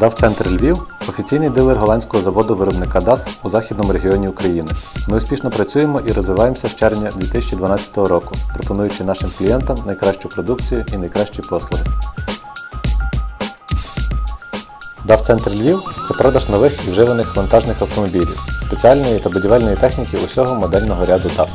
DAF Центр Львів офіційний дилер голландського заводу виробника DAF у західному регіоні України. Ми успішно працюємо і розвиваємося з червня 2012 року, пропонуючи нашим клієнтам найкращу продукцію і найкращі послуги. DAF Центр Львів це продаж нових і вживаних вантажних автомобілів, спеціальної та будівельної техніки усього модельного ряду DAF.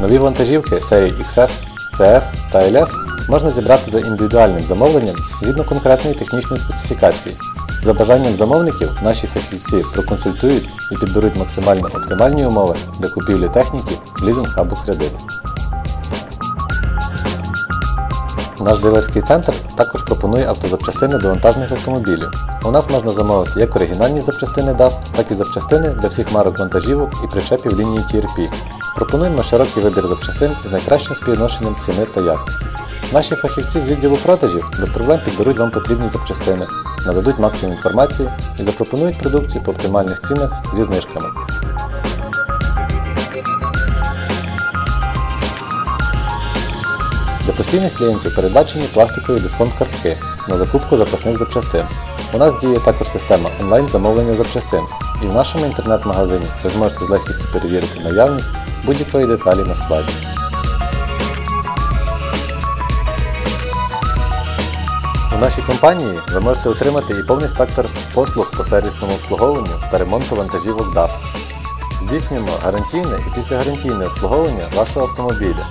Нові вантажівки серії XF, CF та LF можна зібрати за індивідуальним замовленням згідно конкретної технічної специфікації. За бажанням замовників наші фахівці проконсультують і підберуть максимально оптимальні умови для купівлі техніки, лізинг або кредит. Наш дилерський центр також пропонує автозапчастини до вантажних автомобілів. У нас можна замовити як оригінальні запчастини DAF, так і запчастини для всіх марок вантажівок і причепів лінії TRP. Пропонуємо широкий вибір запчастин з найкращим співвідношенням ціни та якості. Наші фахівці з відділу продажів без проблем підберуть вам потрібні запчастини, нададуть максимум інформації і запропонують продукцію по оптимальних цінах зі знижками. Для постійних клієнтів передбачені пластикові дисконт-картки на закупку запасних запчастин. У нас діє також система онлайн-замовлення запчастин, і в нашому інтернет-магазині ви зможете з легкістю перевірити наявність будь-якої деталі на складі. Нашій компанії ви можете отримати і повний спектр послуг по сервісному обслуговуванню та ремонту вантажівок DAF. Здійснюємо гарантійне і післягарантійне обслуговування вашого автомобіля.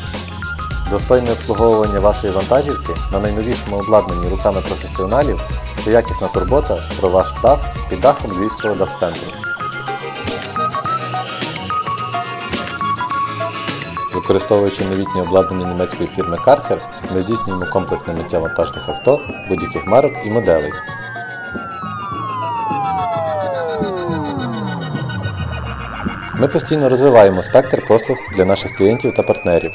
Достойне обслуговування вашої вантажівки на найновішому обладнанні руками професіоналів та якісна турбота про ваш DAF під дахом Львівського DAF-центру. Використовуючи новітнє обладнання німецької фірми Karcher, ми здійснюємо комплексне миття вантажних авто будь-яких марок і моделей. Ми постійно розвиваємо спектр послуг для наших клієнтів та партнерів.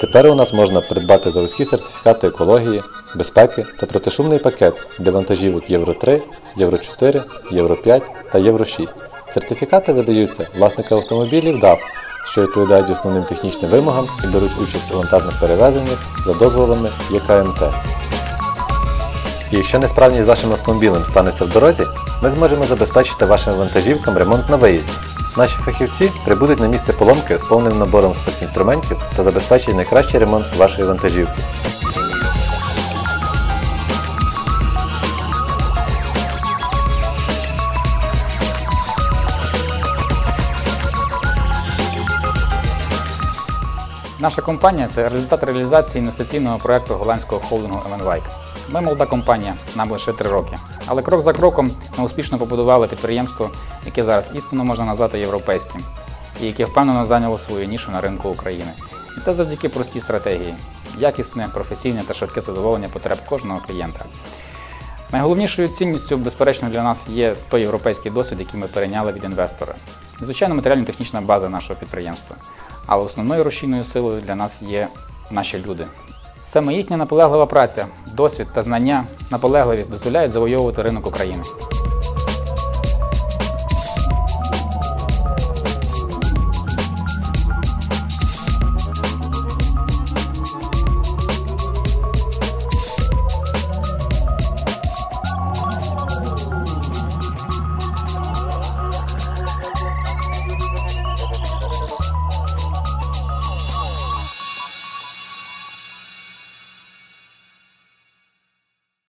Тепер у нас можна придбати заводські сертифікати екології, безпеки та протишумний пакет для вантажівок Євро 3, Євро 4, Євро 5 та Євро 6. Сертифікати видаються власникам автомобілів DAF, що відповідають основним технічним вимогам і беруть участь у вантажних перевезеннях за дозволами ЄКМТ. І якщо несправність з вашим автомобілем станеться в дорозі, ми зможемо забезпечити вашим вантажівкам ремонт на виїзді. Наші фахівці прибудуть на місце поломки з повним набором спецінструментів та забезпечать найкращий ремонт вашої вантажівки. Наша компанія це результат реалізації інвестиційного проекту голландського холдингу Evenwijk. Ми молода компанія, нам лише три роки. Але крок за кроком ми успішно побудували підприємство, яке зараз істинно можна назвати європейським, і яке впевнено зайняло свою нішу на ринку України. І це завдяки простій стратегії якісне, професійне та швидке задоволення потреб кожного клієнта. Найголовнішою цінністю, безперечно, для нас є той європейський досвід, який ми перейняли від інвестора. Звичайно, матеріально-технічна база нашого підприємства. Але основною рушійною силою для нас є наші люди. Саме їхня наполеглива праця, досвід та знання, наполегливість дозволяють завойовувати ринок України.